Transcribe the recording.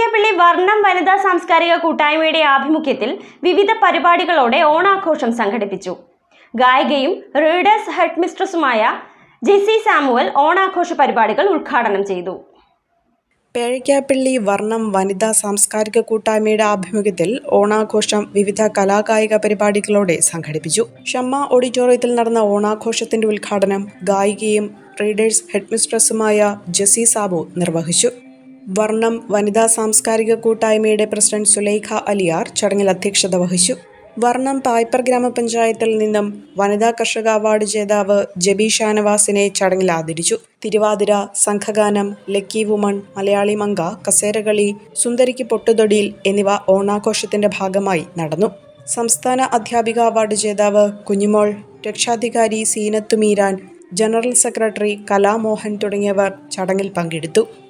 പേരയ്ക്കാപ്പള്ളി വർണം വനിതാ സാംസ്കാരിക കൂട്ടായ്മയുടെ ആഭിമുഖ്യത്തിൽ വിവിധ പരിപാടികളോടെ ഓണാഘോഷം സംഘടിപ്പിച്ചു. ഗായികയും റീഡേഴ്സ് ഹെഡ് മിസ്ട്രസുമായ ജെസി സാമുവൽ ഓണാഘോഷ പരിപാടികൾ ഉദ്ഘാടനം ചെയ്തു. പേഴയ്ക്കാപ്പള്ളി വർണം വനിതാ സാംസ്കാരിക കൂട്ടായ്മയുടെ ആഭിമുഖ്യത്തിൽ ഓണാഘോഷം വിവിധ കലാകായിക പരിപാടികളോടെ സംഘടിപ്പിച്ചു. ഷമ്മ ഓഡിറ്റോറിയത്തിൽ നടന്ന ഓണാഘോഷത്തിന്റെ ഉദ്ഘാടനം ഗായികയും റീഡേഴ്സ് ഹെഡ്മിസ്ട്രസുമായ ജസി സാബു നിർവഹിച്ചു. വർണം വനിതാ സാംസ്കാരിക കൂട്ടായ്മയുടെ പ്രസിഡന്റ് സുലൈഖ അലിയാർ ചടങ്ങിൽ അധ്യക്ഷത വഹിച്ചു. വർണം പായ്പർ ഗ്രാമപഞ്ചായത്തിൽ നിന്നും വനിതാ കർഷക അവാർഡ് ജേതാവ് ജബി ഷാനവാസിനെ ചടങ്ങിൽ ആദരിച്ചു. തിരുവാതിര സംഘഗാനം ലക്കി വുമൺ മലയാളി മങ്ക കസേരകളി സുന്ദരിക്ക് പൊട്ടുതൊടിയിൽ എന്നിവ ഓണാഘോഷത്തിന്റെ ഭാഗമായി നടന്നു. സംസ്ഥാന അധ്യാപിക അവാർഡ് ജേതാവ് കുഞ്ഞുമോൾ രക്ഷാധികാരി സീനത്ത് മീരാൻ ജനറൽ സെക്രട്ടറി കലാമോഹൻ തുടങ്ങിയവർ ചടങ്ങിൽ പങ്കെടുത്തു.